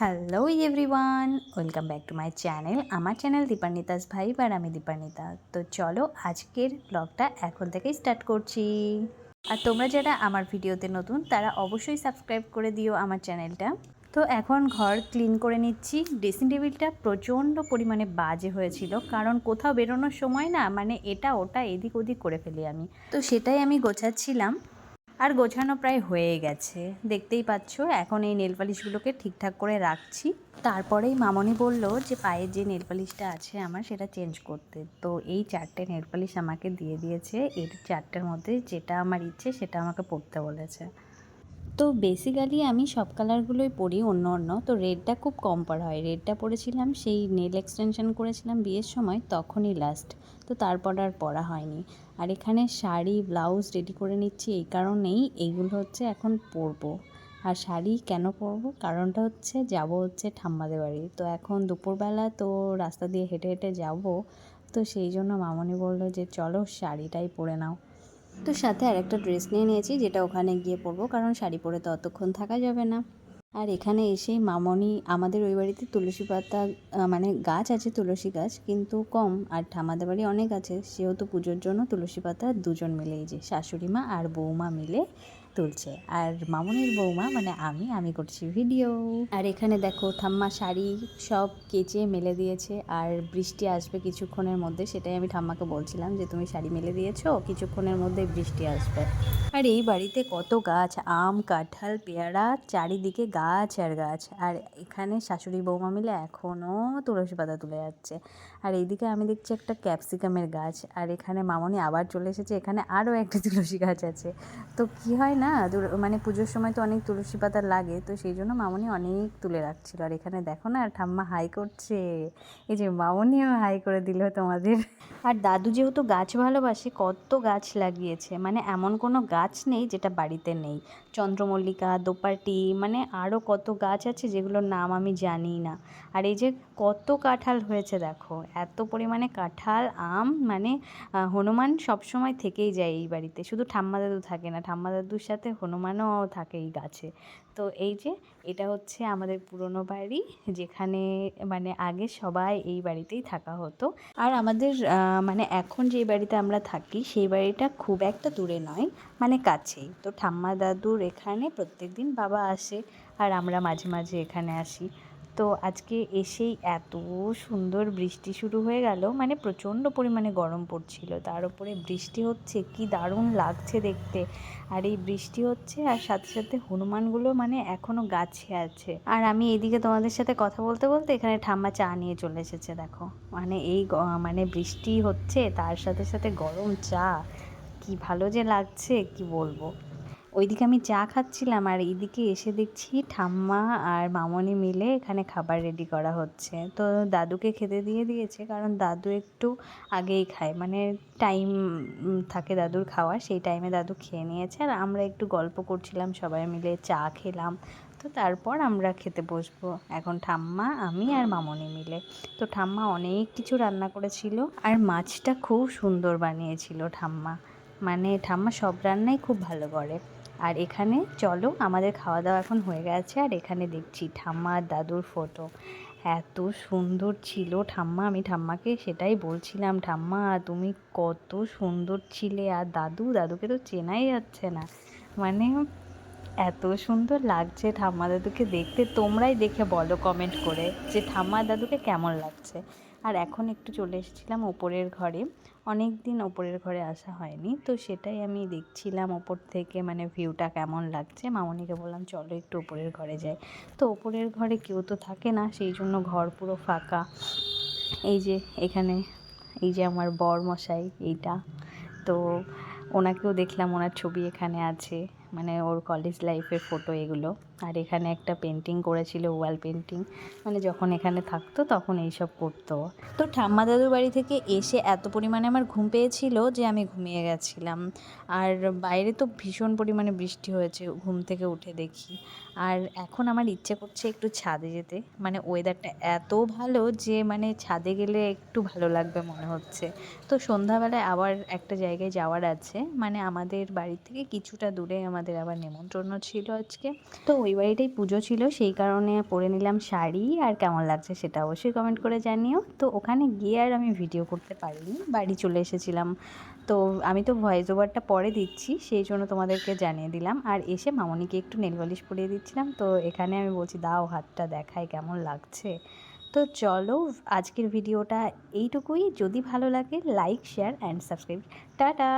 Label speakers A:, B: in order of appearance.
A: Hello everyone welcome back to my channel আমার channel দীপান্বিতাস ভাই আর আমি দীপান্বিতা তো চলো আজকের ব্লগটা এখন থেকেই স্টার্ট করছি। আর তোমরা যারা আমার ভিডিওতে নতুন, তারা অবশ্যই সাবস্ক্রাইব করে দিও আমার চ্যানেলটা তো এখন ঘর ক্লিন করে নিচ্ছি। ড্রেসিং টেবিলটা প্রচণ্ড পরিমাণে বাজে হয়েছিল, কারণ কোথাও বেরোনোর সময় না মানে এটা ওটা এদিক ওদিক করে ফেলি আমি। তো সেটাই আমি গোছাচ্ছিলাম। আর গোছানো প্রায় হয়ে গেছে। দেখতেই পাচ্ছ, এখন এই নেল পালিশগুলোকে ঠিকঠাক করে রাখছি। তারপরেই মামনি বলল যে পায়ের যে নেল পালিশটা আছে আমার সেটা চেঞ্জ করতে। তো এই চারটে নেল পালিশ আমাকে দিয়ে দিয়েছে। এর চারটের মধ্যে যেটা আমার ইচ্ছে সেটা আমাকে পড়তে বলেছে। তো বেসিক্যালি আমি সব কালারগুলোই পরি অন্য অন্য। তো রেডটা খুব কম পরা হয়। রেডটা পরেছিলাম, সেই নেল এক্সটেনশন করেছিলাম বিয়ের সময়, তখনই লাস্ট তো তারপর আর পরা হয়নি। আর এখানে শাড়ি ব্লাউজ রেডি করে নিচ্ছি এই কারণেই এইগুলো হচ্ছে এখন পরবো। আর শাড়ি কেন পরবো? কারণটা হচ্ছে যাব হচ্ছে ঠাম্মাদের বাড়ি। তো এখন দুপুরবেলা তো রাস্তা দিয়ে হেঁটে হেঁটে যাব। তো সেই জন্য মামনি বলল যে, চলো শাড়িটাই পরে নাও। তো সাথে আর একটা ড্রেস নিয়ে নিয়েছি, যেটা ওখানে গিয়ে পরবো, কারণ শাড়ি পরে তো অতক্ষণ থাকা যাবে না। আর এখানে এসে মামনি, আমাদের ওই বাড়িতে তুলসী পাতা মানে গাছ আছে, তুলসী গাছ, কিন্তু কম, আর ঠামাদের বাড়ি অনেক আছে। সেহেতু পুজোর জন্য তুলসী পাতা দুজন মিলেই যে শাশুড়ি মা আর বৌমা মিলে তুলছে। আর মামনির বৌমা মানে আমি আমি করছি ভিডিও আর এখানে দেখো, ঠাম্মা শাড়ি সব কেচে মেলে দিয়েছে। আর বৃষ্টি আসবে কিছুক্ষণের মধ্যে, সেটাই আমি ঠাম্মাকে বলছিলাম যে, তুমি শাড়ি মেলে দিয়েছ, কিছুক্ষণের মধ্যে বৃষ্টি আসবে। আর এই বাড়িতে কত গাছ, আম, কাঁঠাল, পেয়ারা, চারিদিকে গাছ আর গাছ। আর এখানে শাশুড়ি বৌমা মিলে এখনও তুলসী পাতা তুলে যাচ্ছে। আর এইদিকে আমি দেখছি একটা ক্যাপসিকামের গাছ। আর এখানে মামনি আবার চলে এসেছে। এখানে আরও একটা তুলসী গাছ আছে। তো কি হয় না দুর- মানে পুজোর সময় তো অনেক তুলসী পাতা লাগে, তো সেই জন্য মামনি অনেক তুলে রাখছিল। আর এখানে দেখো না, ঠাম্মা হাই করছে। এই যে মামনিও হাই করে দিল তোমাদের। আর দাদু যেহেতু গাছ ভালোবাসে, কত গাছ লাগিয়েছে। মানে এমন কোনো গাছ নেই যেটা বাড়িতে নেই। চন্দ্রমল্লিকা দোপাটি মানে আরও কত গাছ আছে যেগুলোর নাম আমি জানি না। আর এই যে কত কাঁঠাল হয়েছে দেখো, এত পরিমাণে কাঁঠাল, আম মানে হনুমান সবসময় থেকেই যায় এই বাড়িতে। শুধু ঠাম্মা দাদু থাকে না, ঠাম্মা দাদুর সাথে হনুমানও থাকে এই গাছে। তো এই যে এটা হচ্ছে আমাদের পুরনো বাড়ি, যেখানে মানে আগে সবাই এই বাড়িতেই থাকা হতো। আর আমাদের মানে এখন যে বাড়িতে আমরা থাকি, সেই বাড়িটা খুব একটা দূরে নয়। মানে কাছেই। তো ঠাম্মা দাদুর এখানে প্রত্যেক দিন বাবা আসে আর আমরা মাঝে মাঝে এখানে আসি। তো আজকে এসেই এত সুন্দর বৃষ্টি শুরু হয়ে গেল মানে প্রচণ্ড পরিমাণে গরম পড়ছিল। তার উপরে বৃষ্টি হচ্ছে, কি দারুণ লাগছে দেখতে। আর এই বৃষ্টি হচ্ছে আর সাথে সাথে হনুমানগুলো মানে এখনও গাছে আছে। আর আমি এদিকে তোমাদের সাথে কথা বলতে বলতে এখানে ঠাম্মা চা নিয়ে চলে এসেছে, দেখো। মানে এই মানে বৃষ্টি হচ্ছে, তার সাথে সাথে গরম চা। কি ভালো যে লাগছে, কি বলব? ওইদিকে আমি চা খাচ্ছিলাম আর এইদিকে এসে দেখছি ঠাম্মা আর মামনি মিলে এখানে খাবার রেডি করা হচ্ছে। তো দাদুকে খেতে দিয়ে দিয়েছে কারণ দাদু একটু আগেই খায়। মানে টাইম থাকে দাদুর খাওয়া সেই টাইমে দাদু খেয়ে নিয়েছে। আর আমরা একটু গল্প করছিলাম, সবাই মিলে চা খেলাম। তো তারপর আমরা খেতে বসবো। এখন ঠাম্মা, আমি আর মামনি মিলে। তো ঠাম্মা অনেক কিছু রান্না করেছিল আর মাছটা খুব সুন্দর বানিয়েছিল ঠাম্মা। মানে ঠাম্মা সব রান্নাই খুব ভালো করে। আর এখানে চলো আমাদের খাওয়া দাওয়া এখন হয়ে গেছে, আর এখানে দেখছি ঠাম্মা আর দাদুর ফটো এত সুন্দর ছিল ঠাম্মা, আমি ঠাম্মাকে সেটাই বলছিলাম, ঠাম্মা, তুমি কত সুন্দর ছিলে। আর দাদু, দাদুকে তো চেনাই যাচ্ছে না। মানে এত সুন্দর লাগছে ঠাম্মা দাদুকে দেখতে। তোমরাই দেখে বলো কমেন্ট করে যে ঠাম্মা দাদুকে কেমন লাগছে। আর এখন একটু চলে এসেছিলাম ওপরের ঘরে। অনেক দিন ওপরের ঘরে আসা হয়নি, তো সেটাই আমি দেখছিলাম ওপর থেকে মানে ভিউটা কেমন লাগছে। মামনিকে বললাম, চলো একটু ওপরের ঘরে যাই। তো ওপরের ঘরে কেউ তো থাকে না, সেই জন্য ঘর পুরো ফাঁকা। এই যে এখানে, এই যে আমার বর মশাই এইটা। তো ওনাকেও দেখলাম, ওনার ছবি এখানে আছে। মানে ওর কলেজ লাইফের ফটো এগুলো। আর এখানে একটা পেন্টিং করেছিল ওয়াল পেন্টিং মানে যখন এখানে থাকতো তখন এইসব করতো তো ঠাম্মা দাদুর বাড়ি থেকে এসে এত পরিমাণে আমার ঘুম পেয়েছিল যে আমি ঘুমিয়ে গেছিলাম। আর বাইরে তো ভীষণ পরিমাণে বৃষ্টি হয়েছে, ঘুম থেকে উঠে দেখি। আর এখন আমার ইচ্ছে করছে একটু ছাদে যেতে। মানে ওয়েদারটা এত ভালো যে মানে ছাদে গেলে একটু ভালো লাগবে মনে হচ্ছে। তো সন্ধ্যাবেলায় আবার একটা জায়গায় যাওয়ার আছে। মানে আমাদের বাড়ি থেকে কিছুটা দূরে আমাদের আবার নেমন্ত্রণ ছিল আজকে। তো ওই বাড়িটাই পুজো ছিল, সেই কারণে পরে নিলাম শাড়ি, আর কেমন লাগছে সেটা অবশ্যই কমেন্ট করে জানিও। তো ওখানে গিয়ে আর আমি ভিডিও করতে পারিনি, বাড়ি চলে এসেছিলাম। তো আমি তো ভয়েস ওভারটা পরে দিচ্ছি, সেই জন্য তোমাদেরকে জানিয়ে দিলাম। আর এসে মামনিকে একটু নেল পলিশ পরিয়ে দিচ্ছিলাম। তো এখানে আমি বলছি, দাও হাতটা দেখায় কেমন লাগছে। তো চলো, আজকের ভিডিওটা এইটুকুই। যদি ভালো লাগে like share and subscribe tata!